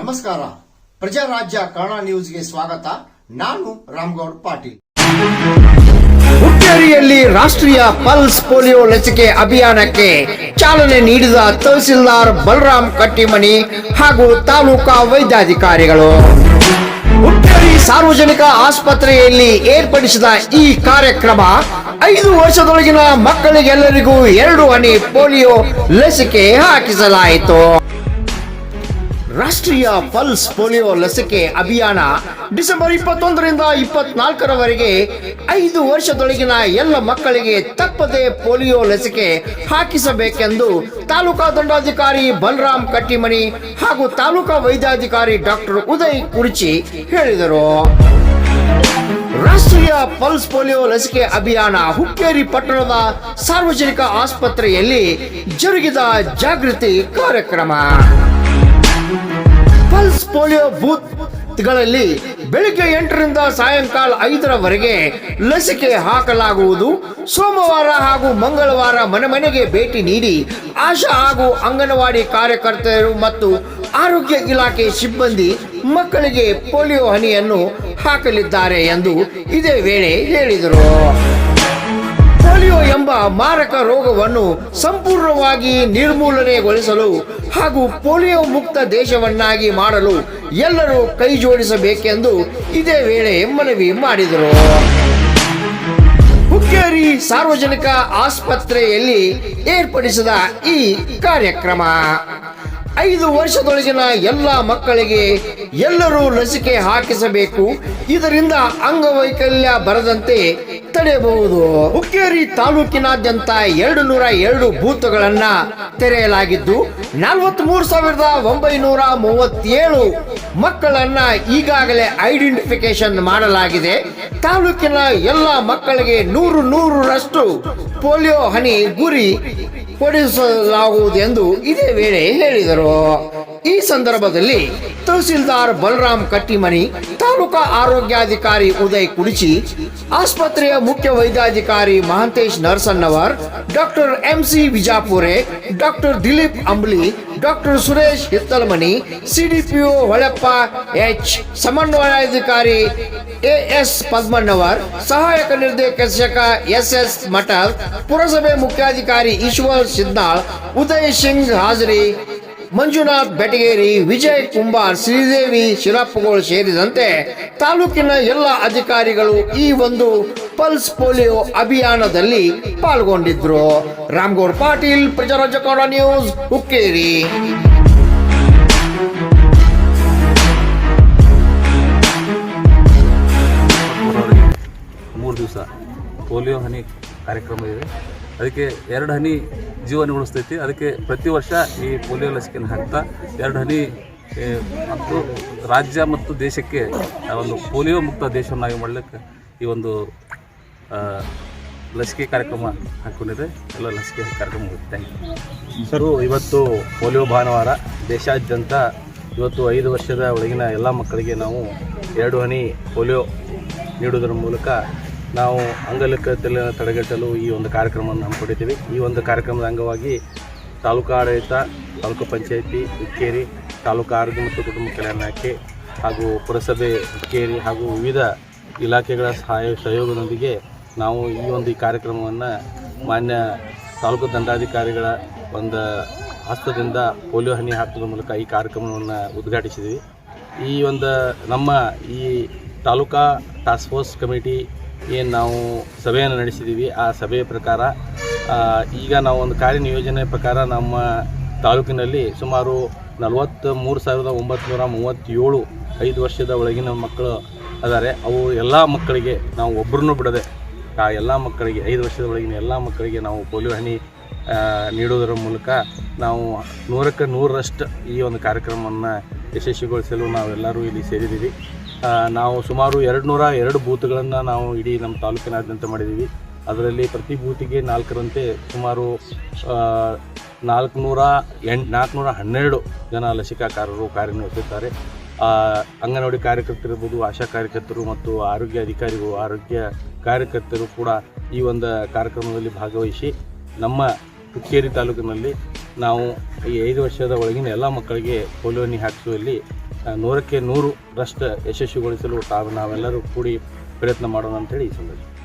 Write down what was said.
ನಮಸ್ಕಾರ. ಪ್ರಜಾರಾಜ್ಯ ಕನ್ನಡ ನ್ಯೂಸ್ಗೆ ಸ್ವಾಗತ. ನಾನು ರಾಮ್ಗೌಡ್ ಪಾಟೀಲ್. ಹುಕ್ಕೇರಿಯಲ್ಲಿ ರಾಷ್ಟ್ರೀಯ ಪಲ್ಸ್ ಪೋಲಿಯೋ ಲಸಿಕೆ ಅಭಿಯಾನಕ್ಕೆ ಚಾಲನೆ ನೀಡಿದ ತಹಸೀಲ್ದಾರ್ ಬಲರಾಮ್ ಕಟ್ಟಿಮನಿ ಹಾಗೂ ತಾಲೂಕಾ ವೈದ್ಯಾಧಿಕಾರಿಗಳು. ಸಾರ್ವಜನಿಕ ಆಸ್ಪತ್ರೆಯಲ್ಲಿ ಏರ್ಪಡಿಸಿದ ಈ ಕಾರ್ಯಕ್ರಮ ಐದು ವರ್ಷದೊಳಗಿನ ಮಕ್ಕಳಿಗೆಲ್ಲರಿಗೂ ಎರಡು ಹನಿ ಪೋಲಿಯೋ ಲಸಿಕೆ ಹಾಕಿಸಲಾಯಿತು. ರಾಷ್ಟ್ರೀಯ ಪಲ್ಸ್ ಪೋಲಿಯೋ ಲಸಿಕೆ ಅಭಿಯಾನ ಡಿಸೆಂಬರ್ ಇಪ್ಪತ್ತೊಂದರಿಂದ ಇಪ್ಪತ್ನಾಲ್ಕರವರೆಗೆ ಐದು ವರ್ಷದೊಳಗಿನ ಎಲ್ಲ ಮಕ್ಕಳಿಗೆ ತಪ್ಪದೆ ಪೋಲಿಯೋ ಲಸಿಕೆ ಹಾಕಿಸಬೇಕೆಂದು ತಾಲೂಕಾ ದಂಡಾಧಿಕಾರಿ ಬಲರಾಮ್ ಕಟ್ಟಿಮನಿ ಹಾಗೂ ತಾಲೂಕಾ ವೈದ್ಯಾಧಿಕಾರಿ ಡಾಕ್ಟರ್ ಉದಯ್ ಕುರ್ಚಿ ಹೇಳಿದರು. ರಾಷ್ಟ್ರೀಯ ಪಲ್ಸ್ ಪೋಲಿಯೋ ಲಸಿಕೆ ಅಭಿಯಾನ ಹುಕ್ಕೇರಿ ಪಟ್ಟಣದ ಸಾರ್ವಜನಿಕ ಆಸ್ಪತ್ರೆಯಲ್ಲಿ ಜರುಗಿದ ಜಾಗೃತಿ ಕಾರ್ಯಕ್ರಮ. ಪೋಲಿಯೋ ಬೂತ್ಗಳಲ್ಲಿ ಬೆಳಿಗ್ಗೆ ಎಂಟರಿಂದ ಸಾಯಂಕಾಲ ಐದರವರೆಗೆ ಲಸಿಕೆ ಹಾಕಲಾಗುವುದು. ಸೋಮವಾರ ಹಾಗೂ ಮಂಗಳವಾರ ಮನೆ ಮನೆಗೆ ಭೇಟಿ ನೀಡಿ ಆಶಾ ಹಾಗೂ ಅಂಗನವಾಡಿ ಕಾರ್ಯಕರ್ತೆಯರು ಮತ್ತು ಆರೋಗ್ಯ ಇಲಾಖೆ ಸಿಬ್ಬಂದಿ ಮಕ್ಕಳಿಗೆ ಪೋಲಿಯೋ ಹನಿಯನ್ನು ಹಾಕಲಿದ್ದಾರೆ ಎಂದು ಇದೇ ವೇಳೆ ಹೇಳಿದರು. ಪೋಲಿಯೋ ಎಂಬ ಮಾರಕ ರೋಗವನ್ನು ಸಂಪೂರ್ಣವಾಗಿ ನಿರ್ಮೂಲನೆಗೊಳಿಸಲು ಹಾಗೂ ಪೋಲಿಯೋ ಮುಕ್ತ ದೇಶವನ್ನಾಗಿ ಮಾಡಲು ಎಲ್ಲರೂ ಕೈ ಜೋಡಿಸಬೇಕೆಂದು ಇದೇ ವೇಳೆ ಮನವಿ ಮಾಡಿದರು. ಹುಕ್ಕೇರಿ ಸಾರ್ವಜನಿಕ ಆಸ್ಪತ್ರೆಯಲ್ಲಿ ಏರ್ಪಡಿಸಿದ ಈ ಕಾರ್ಯಕ್ರಮ. ಐದು ವರ್ಷದೊಳಗಿನ ಎಲ್ಲ ಮಕ್ಕಳಿಗೆ ಎಲ್ಲರೂ ಲಸಿಕೆ ಹಾಕಿಸಬೇಕು. ಇದರಿಂದ ಅಂಗವೈಕಲ್ಯ ಬರದಂತೆ ತಡೆಯಬಹುದು. ಹುಕ್ಕೇರಿ ತಾಲೂಕಿನಾದ್ಯಂತ ಎರಡು ನೂರ ಎರಡು ಬೂತ್ಗಳನ್ನ ತೆರೆಯಲಾಗಿದ್ದು ನಲವತ್ತ್ ಸಾವಿರದ ಒಂಬೈನೂರ ಮೂವತ್ತೇಳು ಮಕ್ಕಳನ್ನ ಈಗಾಗಲೇ ಐಡೆಂಟಿಫಿಕೇಶನ್ ಮಾಡಲಾಗಿದೆ. ತಾಲೂಕಿನ ಎಲ್ಲ ಮಕ್ಕಳಿಗೆ ನೂರು ನೂರರಷ್ಟು ಪೋಲಿಯೋ ಹನಿ ಗುರಿ ಕೊಡಿಸಲಾಗುವುದು ಎಂದು ಇದೇ ವೇಳೆ ಹೇಳಿದರು. ಈ ಸಂದರ್ಭದಲ್ಲಿ ತಹಸೀಲ್ದಾರ್ ಬಲರಾಮ್ ಕಟ್ಟಿಮನಿ, ತಾಲೂಕಾ ಆರೋಗ್ಯಾಧಿಕಾರಿ ಉದಯ್ ಕುಡಿಚಿ, ಆಸ್ಪತ್ರೆಯ ಮುಖ್ಯ ವೈದ್ಯಾಧಿಕಾರಿ Mahantesh Narasannavar, doctor M C Vijapure, doctor Dilip Ambli doctor Suresh Hittalamani CDPO Holeppa, H. ಸಮನ್ವಯಾಧಿಕಾರಿ AS S. Padmannavar, ಸಹಾಯಕ ನಿರ್ದೇಶಕ ಎಸ್. ಎಸ್. ಮಠಲ್, ಪುರಸಭೆ ಮುಖ್ಯಾಧಿಕಾರಿ ಈಶ್ವರ್ ಸಿದ್ದಾಳ್ ಉದಯ್ ಸಿಂಗ್ ಹಾಜರಿ. ಮಂಜುನಾಥ್ ಬೆಟಗೇರಿ, ವಿಜಯ್ ಕುಂಬಾರ್, ಶ್ರೀದೇವಿ ಶಿರಪ್ಪಗಳು ಸೇರಿದಂತೆ ತಾಲೂಕಿನ ಎಲ್ಲ ಅಧಿಕಾರಿಗಳು ಈ ಒಂದು ಪಲ್ಸ್ ಪೋಲಿಯೋ ಅಭಿಯಾನದಲ್ಲಿ ಪಾಲ್ಗೊಂಡಿದ್ರು. ರಾಮ್ಗೌಡ್ ಪಾಟೀಲ್ ಪ್ರಜಾರಾಜ್ಯ ಕನ್ನಡ ನ್ಯೂಸ್, ಹುಕ್ಕೇರಿ. ಮೂರು ದಿವಸ ಪೋಲಿಯೋ ಹನಿ ಕಾರ್ಯಕ್ರಮ ಇದೆ. ಅದಕ್ಕೆ ಎರಡು ಹನಿ ಜೀವನ ಉಳಿಸ್ತೈತಿ. ಅದಕ್ಕೆ ಪ್ರತಿ ವರ್ಷ ಈ ಪೋಲಿಯೋ ಲಸಿಕೆನ ಹಾಕ್ತಾ ಎರಡು ಹನಿ ಮತ್ತು ರಾಜ್ಯ ಮತ್ತು ದೇಶಕ್ಕೆ ಒಂದು ಪೋಲಿಯೋ ಮುಕ್ತ ದೇಶವನ್ನಾಗಿ ಮಾಡಲಿಕ್ಕೆ ಈ ಒಂದು ಲಸಿಕೆ ಕಾರ್ಯಕ್ರಮ ಹಾಕ್ಕೊಂಡಿದೆ ಎಲ್ಲ ಲಸಿಕೆ ಕಾರ್ಯಕ್ರಮ ಸರು ಇವತ್ತು ಪೋಲಿಯೋ ಭಾನುವಾರ. ದೇಶಾದ್ಯಂತ ಇವತ್ತು ಐದು ವರ್ಷದ ಒಳಗಿನ ಎಲ್ಲ ಮಕ್ಕಳಿಗೆ ನಾವು ಎರಡು ಹನಿ ಪೋಲಿಯೋ ನೀಡುವುದರ ಮೂಲಕ ನಾವು ಅಂಗವಿಕಲತೆಯನ್ನು ತಡೆಗಟ್ಟಲು ಈ ಒಂದು ಕಾರ್ಯಕ್ರಮವನ್ನು ಹಮ್ಮಿಕೊಂಡಿದ್ದೀವಿ ಈ ಒಂದು ಕಾರ್ಯಕ್ರಮದ ಅಂಗವಾಗಿ ತಾಲೂಕು ಆಡಳಿತ ತಾಲೂಕು ಪಂಚಾಯಿತಿ ಹುಕ್ಕೇರಿ ತಾಲೂಕು ಆರೋಗ್ಯ ಮತ್ತು ಕುಟುಂಬ ಕಲ್ಯಾಣ ಇಲಾಖೆ ಹಾಗೂ ಪುರಸಭೆ ಹುಕ್ಕೇರಿ ಹಾಗೂ ವಿವಿಧ ಇಲಾಖೆಗಳ ಸಹಾಯ ಸಹಯೋಗದೊಂದಿಗೆ ನಾವು ಈ ಒಂದು ಈ ಕಾರ್ಯಕ್ರಮವನ್ನು ಮಾನ್ಯ ತಾಲೂಕು ದಂಡಾಧಿಕಾರಿಗಳ ಒಂದು ಹಸ್ತದಿಂದ ಪೋಲಿಯೋ ಹನಿ ಹಾಕೋದ್ರ ಮೂಲಕ ಈ ಕಾರ್ಯಕ್ರಮವನ್ನು ಉದ್ಘಾಟಿಸಿದ್ವಿ. ಈ ಒಂದು ನಮ್ಮ ಈ ತಾಲೂಕಾ ಟಾಸ್ಕ್ ಫೋರ್ಸ್ ಕಮಿಟಿ ಏನು ನಾವು ಸಭೆಯನ್ನು ನಡೆಸಿದ್ದೀವಿ ಆ ಸಭೆಯ ಪ್ರಕಾರ ಈಗ ನಾವು ಒಂದು ಕಾರ್ಯನಿಯೋಜನೆ ಪ್ರಕಾರ ನಮ್ಮ ತಾಲೂಕಿನಲ್ಲಿ ಸುಮಾರು ನಲವತ್ತ್ ಮೂರು ಸಾವಿರದ ಒಂಬತ್ತು ಮೂವತ್ತೇಳು ಐದು ವರ್ಷದ ಒಳಗಿನ ಮಕ್ಕಳು ಅದಾರೆ. ಅವು ಎಲ್ಲ ಮಕ್ಕಳಿಗೆ ನಾವು ಒಬ್ಬರನ್ನೂ ಬಿಡದೆ ಆ ಎಲ್ಲ ಮಕ್ಕಳಿಗೆ, ಐದು ವರ್ಷದ ಒಳಗಿನ ಎಲ್ಲ ಮಕ್ಕಳಿಗೆ ನಾವು ಪೋಲಿಯೋ ಹನಿ ನೀಡೋದರ ಮೂಲಕ ನಾವು ನೂರಕ್ಕೆ ನೂರರಷ್ಟು ಈ ಒಂದು ಕಾರ್ಯಕ್ರಮವನ್ನು ಯಶಸ್ವಿಗೊಳಿಸಲು ನಾವೆಲ್ಲರೂ ಇಲ್ಲಿ ಸೇರಿದ್ದೀವಿ. ನಾವು ಸುಮಾರು ಎರಡು ನೂರ ಎರಡು ಬೂತ್ಗಳನ್ನು ನಾವು ಇಡೀ ನಮ್ಮ ತಾಲೂಕಿನಾದ್ಯಂತ ಮಾಡಿದ್ದೀವಿ. ಅದರಲ್ಲಿ ಪ್ರತಿ ಬೂತಿಗೆ ನಾಲ್ಕರಂತೆ ಸುಮಾರು ನಾಲ್ಕುನೂರ ಎಂಟು, ನಾಲ್ಕುನೂರ ಹನ್ನೆರಡು ಜನ ಲಸಿಕಾಕಾರರು ಕಾರ್ಯನಿರ್ವಹಿಸುತ್ತಾರೆ. ಅಂಗನವಾಡಿ ಕಾರ್ಯಕರ್ತರು ಇರ್ಬೋದು, ಆಶಾ ಕಾರ್ಯಕರ್ತರು ಮತ್ತು ಆರೋಗ್ಯ ಅಧಿಕಾರಿಗಳು, ಆರೋಗ್ಯ ಕಾರ್ಯಕರ್ತರು ಕೂಡ ಈ ಒಂದು ಕಾರ್ಯಕ್ರಮದಲ್ಲಿ ಭಾಗವಹಿಸಿ ನಮ್ಮ ಹುಕ್ಕೇರಿ ತಾಲೂಕಿನಲ್ಲಿ ನಾವು ಈ ಐದು ವರ್ಷದ ಒಳಗಿನ ಎಲ್ಲ ಮಕ್ಕಳಿಗೆ ಪೋಲಿಯೋನಿ ಹಾಕಿಸುವಲ್ಲಿ ನೂರಕ್ಕೆ ನೂರು ರಷ್ಟು ಯಶಸ್ವಿಗೊಳಿಸಲು ತಾವು ನಾವೆಲ್ಲರೂ ಕೂಡಿ ಪ್ರಯತ್ನ ಮಾಡೋಣ ಅಂತೇಳಿ ಈ ಸಂದರ್ಭ.